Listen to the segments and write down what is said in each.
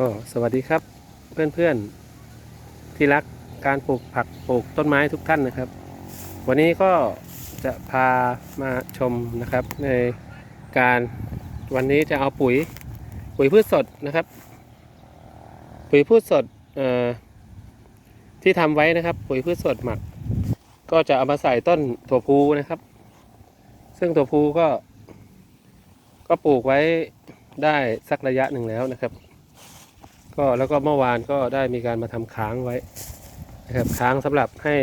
ก็สวัสดีครับเพื่อนๆที่รักการปลูกผักปลูกต้นไม้ทุกท่านนะครับ วันนี้ก็จะพามาชมนะครับ ในการวันนี้จะเอาปุ๋ยปุ๋ยพืชสดนะครับ ปุ๋ยพืชสดที่ทำไว้นะครับ ปุ๋ยพืชสดหมัก ก็จะเอามาใส่ต้นถั่วพูนะครับ ซึ่งถั่วพูก็ ก็ปลูกไว้ได้สักระยะหนึ่งแล้วนะครับ ก็แล้วก็เมื่อวานก็ได้มีการมาทำค้างไว้นะครับค้างสำหรับให้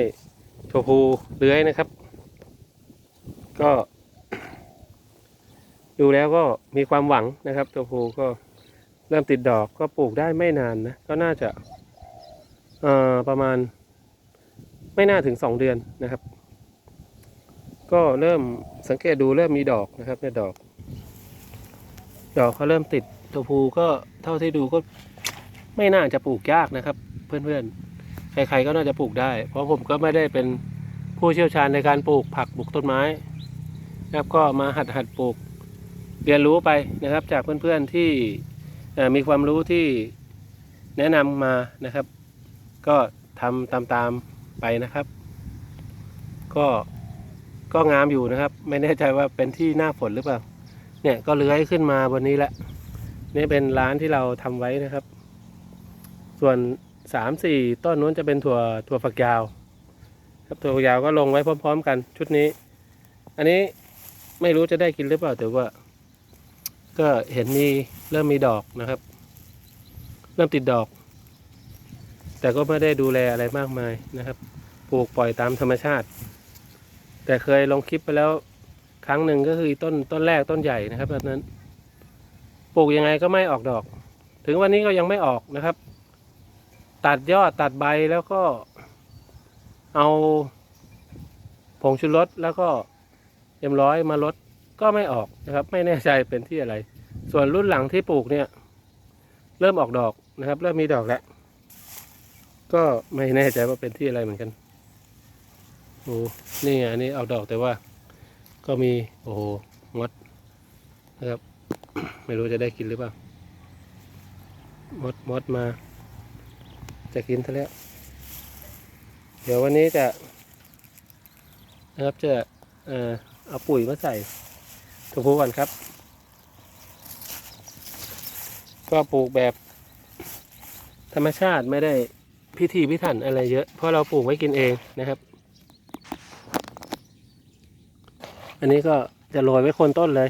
ถั่วพูเลื้อยนะครับ ก็ ดูแล้วก็มีความหวังนะครับถั่วพูก็เริ่มติดดอกก็ปลูกได้ไม่นานนะก็น่าจะเอ่อประมาณไม่น่าถึงสองเดือนนะครับ ก็เริ่มสังเกตดูเริ่มมีดอกนะครับเนี่ยดอก ดอกเขาเริ่มติดตัวภูก็เท่าที่ดูก็ ไม่น่าจะปลูกยากนะครับ เพื่อนๆ ใครๆก็น่าจะปลูกได้ เพราะผมก็ไม่ได้เป็นผู้เชี่ยวชาญในการปลูกผักปลูกต้นไม้นะครับก็มาหัดหัดปลูกเรียนรู้ไปนะครับ จากเพื่อนๆที่เอ่มีความรู้ที่แนะนำมานะครับ ก็ทำตามๆไปนะครับ ก็ก็งามอยู่นะครับ ไม่แน่ใจว่าเป็นที่หน้าฝนหรือเปล่า เนี่ยก็เลื้อยขึ้นมาบนนี้แหละนี่เป็นร้านที่เราทำไว้นะครับ ส่วนสามสี่ต้นนู้นจะเป็นถั่วถั่วฝักยาว ครับถั่วฝักยาวก็ลงไว้พร้อม ๆ กันชุดนี้ อันนี้ไม่รู้จะได้กินหรือเปล่าแต่ว่า ก็เห็นมีเริ่มมีดอกนะครับ เริ่มติดดอก แต่ก็ไม่ได้ดูแลอะไรมากมายนะครับ ปลูกปล่อยตามธรรมชาติ แต่เคยลงคลิปไปแล้วครั้งหนึ่งก็คือต้นต้นแรกต้นใหญ่นะครับแบบนั้น ปลูกยังไงก็ไม่ออกดอก ถึงวันนี้ก็ยังไม่ออกนะครับ ตัดยอดตัดใบแล้วก็เอาผงชูรสแล้วก็เอ็มร้อยมาลดก็ไม่ออกนะครับ ไม่แน่ใจเป็นที่อะไร ส่วนรุ่นหลังที่ปลูกเนี่ย เริ่มออกดอกนะครับ เริ่มมีดอกแล้วก็ไม่แน่ใจว่าเป็นที่อะไรเหมือนกันโอ้นี่ไงอันนี้เอาดอกแต่ว่า ก็มีโอ้โหมดนะครับ ไม่รู้จะได้กินหรือเปล่ามดมดมา จะกินซะแล้ว เดี๋ยววันนี้จะนะครับจะเอ่อเอาปุ๋ยมาใส่ถั่วพูก่อนครับ ก็ปลูกแบบ ธรรมชาติไม่ได้พิธีพิถันอะไรเยอะ เพราะเราปลูกไว้กินเองนะครับ อันนี้ก็จะโรยไว้โคนต้นเลย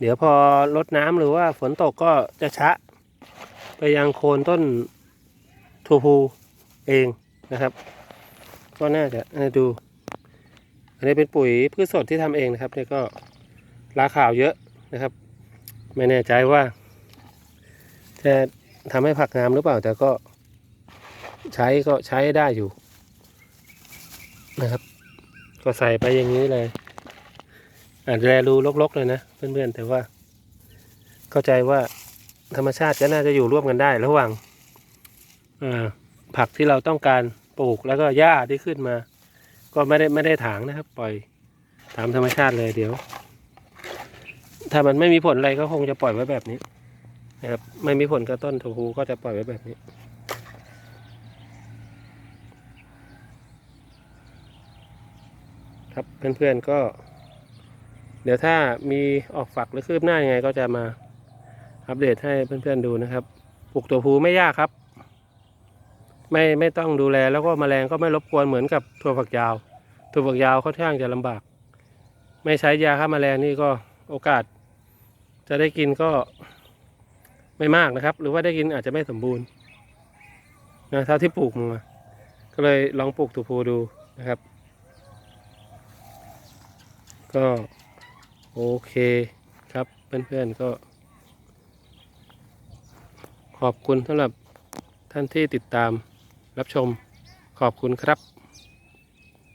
เดี๋ยวพอรดน้ำหรือว่าฝนตกก็จะชะ ไปยังโคนต้น ทูพูเองนะครับ ก็น่าจะเออดู อันนี้เป็นปุ๋ยพืชสดที่ทำเองนะครับนี่ก็ราข่าวเยอะนะครับ ไม่แน่ใจว่า จะทำให้ผักงามหรือเปล่า แต่ก็ใช้ก็ใช้ได้อยู่นะครับ ก็ใส่ไปอย่างนี้เลยอาจจะแลดูรกๆเลยนะเพื่อนๆแต่ว่า เข้าใจว่าธรรมชาติก็น่าจะอยู่ร่วมกันได้ระหว่าง ผักที่เราต้องการปลูกแล้วก็หญ้าที่ขึ้นมา ก็ไม่ได้ไม่ได้ถางนะครับ ปล่อยตามธรรมชาติเลยเดี๋ยว ถ้ามันไม่มีผลอะไรก็คงจะปล่อยไว้แบบนี้นะครับไม่มีผลกับต้นถูคูก็จะปล่อยไว้แบบนี้ครับเพื่อนๆก็ เดี๋ยวถ้ามีออกฝักหรือคืบหน้ายังไง ก็จะมาอัปเดตให้เพื่อนๆดูนะครับ ปลูกตัวผูไม่ยากครับ ไม่ไม่ต้องดูแลแล้วก็แมลงก็ไม่รบกวนเหมือนกับถั่วฝักยาว ถั่วฝักยาวค่อนข้างจะลำบาก ไม่ใช้ยาฆ่าแมลงนี่ก็โอกาส จะได้กินก็ไม่มากนะครับ หรือว่าได้กินอาจจะไม่สมบูรณ์นะเท่าที่ปลูกมาก็เลยลองปลูกถั่วพูดูนะครับ ก็โอเคครับเพื่อนๆก็ ขอบคุณสำหรับท่านที่ติดตาม รับชมขอบคุณครับ